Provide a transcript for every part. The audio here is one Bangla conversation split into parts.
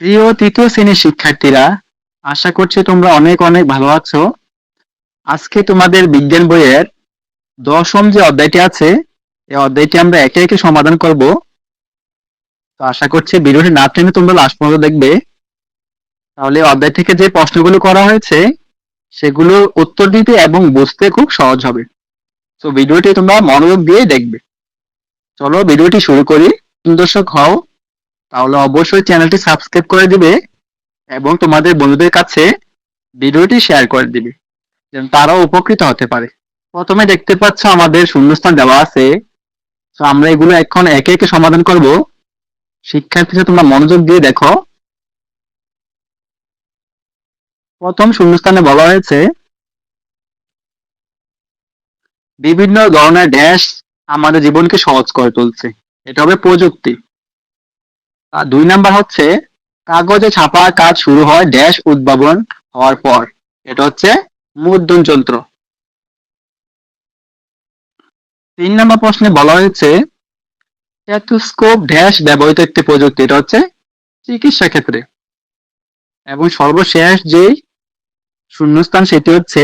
প্রিয় তৃতীয় শ্রেণির শিক্ষার্থীরা, আশা করছি তোমরা অনেক অনেক ভালো আছো। আজকে তোমাদের বিজ্ঞান বইয়ের দশম যে অধ্যায়টি আছে, এই অধ্যায়টি আমরা একে একে সমাধান করব। তো আশা করছি ভিডিওটি না টেনে তোমরা লাস্ট পর্যন্ত দেখবে। তাহলে অধ্যায় থেকে যে প্রশ্নগুলো করা হয়েছে, সেগুলো উত্তর দিতে এবং বুঝতে খুব সহজ হবে। তো ভিডিওটি তোমরা মনোযোগ দিয়ে দেখবে। চলো ভিডিওটি শুরু করি। দর্শক হও। তাহলে অবশ্যই চ্যানেলটি সাবস্ক্রাইব করে দিবে এবং তোমাদের বন্ধুদের কাছে ভিডিওটি শেয়ার করে দিবে, যেন তারাও উপকৃত হতে পারে। প্রথমে দেখতে পাচ্ছ আমাদের শূন্যস্থান দেওয়া আছে। তো আমরা এগুলো এখন একে একে সমাধান করব। শিক্ষার্থীরা তোমরা মনোযোগ দিয়ে দেখো। প্রথম শূন্যস্থানে বলা হয়েছে, বিভিন্ন ধরনের ড্যাশ আমাদের জীবনকে সহজ করে তুলছে। এটা হবে প্রযুক্তি। দুই নাম্বার হচ্ছে, কাগজে ছাপা কাজ শুরু হয় ড্যাশ উদ্ভাবন হওয়ার পর। এটা হচ্ছে মুদ্রণ যন্ত্র। তিন নম্বর প্রশ্নে বলা হয়েছে স্টেথোস্কোপ ড্যাশ ব্যবহৃত একটি প্রযুক্তি, এটা হচ্ছে চিকিৎসা ক্ষেত্রে। এবং সর্বশেষ যে শূন্যস্থান সেটি হচ্ছে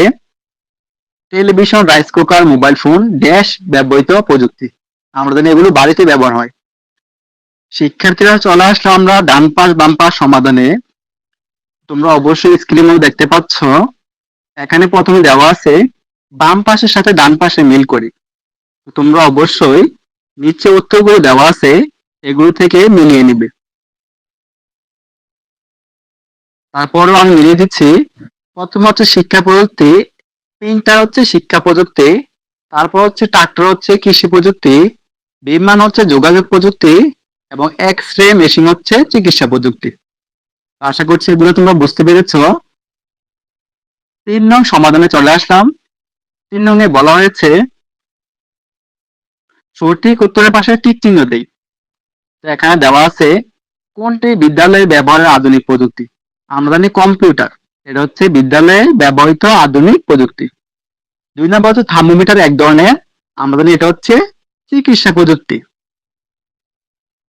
television rice cooker mobile phone dash ব্যবহৃত প্রযুক্তি। আমরা জানি এগুলো বাড়িতে ব্যবহার হয়। শিক্ষার্থীরা চলে আসলে আমরা ডান পাশ, বাম পাশ সমাধানে। তোমরা অবশ্যই স্ক্রিনে দেখতে পাচ্ছ। এখানে প্রথমে দেওয়া আছে, বাম পাশের সাথে ডান পাশে মিল করি। তোমরা অবশ্যই নিচে উত্তরগুলো দেওয়া আছে, এগুলো থেকে মিলিয়ে নিবে। তারপরও আমি মিলিয়ে দিচ্ছি, প্রথম হচ্ছে শিক্ষা প্রযুক্তি প্রিন্টার হচ্ছে শিক্ষা প্রযুক্তি, তারপর হচ্ছে ট্রাক্টর হচ্ছে কৃষি প্রযুক্তি, বিমান হচ্ছে যোগাযোগ প্রযুক্তি এবং এক্স রে মেশিন হচ্ছে চিকিৎসা প্রযুক্তি। আশা করছি এগুলো তোমরা বুঝতে পেরেছ। তিন নং সমাধানে চলে আসলাম। তিন নং এ বলা হয়েছে, সঠিক উত্তরের পাশে টিক চিহ্ন দেই। তো এখানে দেওয়া আছে, কোনটি বিদ্যালয়ে ব্যবহারের আধুনিক প্রযুক্তি? আমরা জানি কম্পিউটার। এটা হচ্ছে বিদ্যালয়ে ব্যবহৃত আধুনিক প্রযুক্তি। দুই নম্বর হচ্ছে থার্মোমিটার এক ধরনের। আমরা জানি এটা হচ্ছে চিকিৎসা প্রযুক্তি।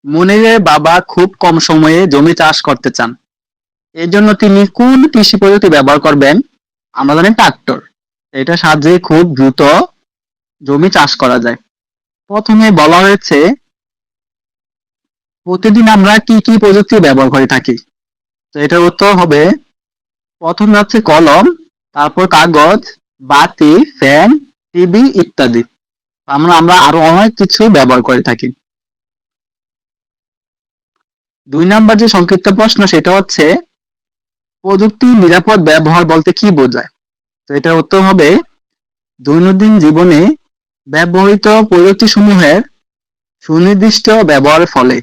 মনিরের বাবা খুব কম সময়ে জমি চাষ করতে চান। এর জন্য তিনি কোন কৃষি পদ্ধতি ব্যবহার করবেন? আমরা জানি ট্রাক্টর। এটা সাহায্যে খুব দ্রুত জমি চাষ করা যায়। প্রথমে বলা হয়েছে, প্রতিদিন আমরা কি কি প্রযুক্তি ব্যবহার করে থাকি? তো এটার উত্তর হবে, প্রথমে হচ্ছে কলম, তারপর কাগজ, বাতি, ফ্যান, টিভি ইত্যাদি। আমরা আমরা আরও অনেক কিছু ব্যবহার করে থাকি। দুই নাম্বার যে সংক্ষিপ্ত প্রশ্ন, সেটা হচ্ছে প্রযুক্তির নিরাপদ ব্যবহার বলতে কি বোঝায়? তো এটার উত্তর হবে, দৈনন্দিন জীবনে ব্যবহৃত প্রযুক্তি সমূহের সুনির্দিষ্ট ব্যবহারের ফলে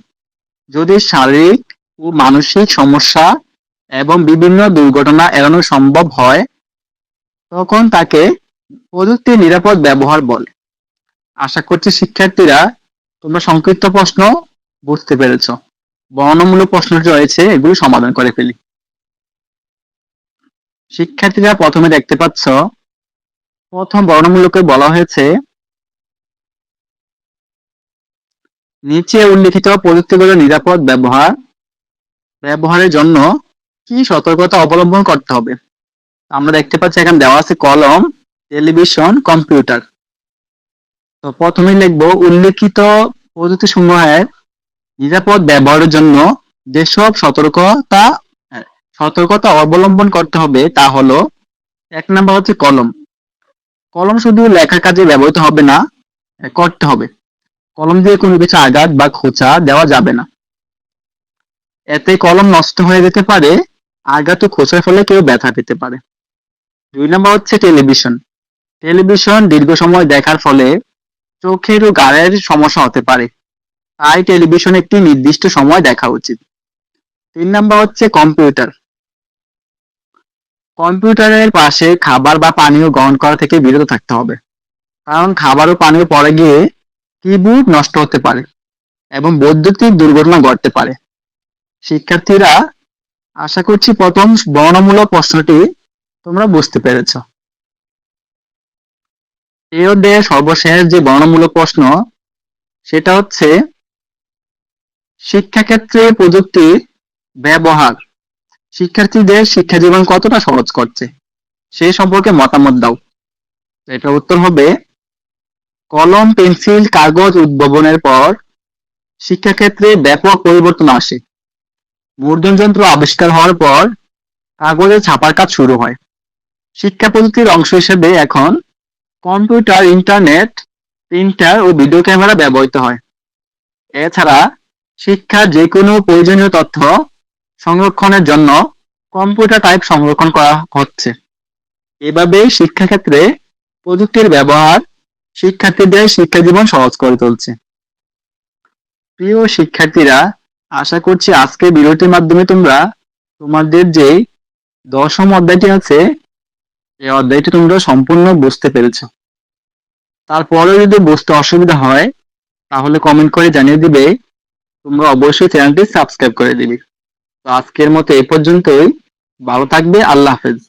যদি শারীরিক ও মানসিক সমস্যা এবং বিভিন্ন দুর্ঘটনা এড়ানো সম্ভব হয়, তখন তাকে প্রযুক্তির নিরাপদ ব্যবহার বলে। আশা করছি শিক্ষার্থীরা তোমরা সংক্ষিপ্ত প্রশ্ন বুঝতে পেরেছ। বর্ণমূলক প্রশ্নটি রয়েছে, এগুলো সমাধান করে ফেলি। শিক্ষার্থীরা প্রথমে দেখতে পাচ্ছ, প্রথম বর্ণমূলকে বলা হয়েছে, নিচে উল্লিখিত প্রযুক্তিগুলো নিরাপদ ব্যবহার, ব্যবহারের জন্য কি সতর্কতা অবলম্বন করতে হবে? আমরা দেখতে পাচ্ছি এখানে দেওয়া আছে কলম, টেলিভিশন, কম্পিউটার। তো প্রথমে লিখব, উল্লিখিত প্রযুক্তি সমূহের নিরাপদ ব্যবহারের জন্য যেসব সতর্কতা সতর্কতা অবলম্বন করতে হবে তা হলো, এক নাম্বার হচ্ছে কলম। কলম শুধু লেখার কাজে ব্যবহৃত হবে না, করতে হবে। কলম দিয়ে কোনো কিছু আঘাত বা খোঁচা দেওয়া যাবে না। এতে কলম নষ্ট হয়ে যেতে পারে, আঘাত ও খোঁচার ফলে কেউ ব্যথা পেতে পারে। দুই নম্বর হচ্ছে টেলিভিশন। টেলিভিশন দীর্ঘ সময় দেখার ফলে চোখের ও গাড়ের সমস্যা হতে পারে। তাই টেলিভিশন একটি নির্দিষ্ট সময় দেখা উচিত। তিন নাম্বার হচ্ছে কম্পিউটার কম্পিউটারের পাশে খাবার বা পানীয় গ্রহণ করা থেকে বিরত থাকতে হবে। কারণ খাবার ও পানীয় পরে গিয়ে কিবোর্ড নষ্ট হতে পারে এবং বৈদ্যুতিক দুর্ঘটনা ঘটতে পারে। শিক্ষার্থীরা, আশা করছি প্রথম বর্ণমূলক প্রশ্নটি তোমরা বুঝতে পেরেছ। এই অধ্যায়ে সর্বশেষ যে বর্ণমূলক প্রশ্ন, সেটা হচ্ছে শিক্ষাক্ষেত্রে প্রযুক্তির ব্যবহার। শিক্ষার্থীদের শিক্ষা জীবন কতটা সহজ করছে, সে সম্পর্কে মতামত দাও। এটা উত্তর হবে, কলম, পেন্সিল, কাগজ উদ্ভাবনের পর শিক্ষাক্ষেত্রে ব্যাপক পরিবর্তন আসে। মুদ্রণ যন্ত্র আবিষ্কার হওয়ার পর কাগজে ছাপার কাজ শুরু হয়। শিক্ষা প্রযুক্তির অংশ হিসেবে এখন কম্পিউটার, ইন্টারনেট, প্রিন্টার ও ভিডিও ক্যামেরা ব্যবহৃত হয়। এছাড়া শিক্ষার যে কোনো প্রয়োজনীয় তথ্য সংরক্ষণের জন্য কম্পিউটার টাইপ সংরক্ষণ করা হচ্ছে। এভাবে শিক্ষাক্ষেত্রে প্রযুক্তির ব্যবহার শিক্ষার্থীদের শিক্ষা জীবন সহজ করে তুলছে। প্রিয় শিক্ষার্থীরা, আশা করছি আজকে ভিডিওটির মাধ্যমে তোমরা তোমাদের যে দশম অধ্যায়টি আছে, এই অধ্যায়টি তোমরা সম্পূর্ণ বুঝতে পেরেছ। তারপরেও যদি বুঝতে অসুবিধা হয়, তাহলে কমেন্ট করে জানিয়ে দিবে তোমরা অবশ্যই চ্যানেলটি সাবস্ক্রাইব করে দিবে। তো আজকের মতো এই পর্যন্তই। ভালো থাকবে, আল্লাহ হাফেজ।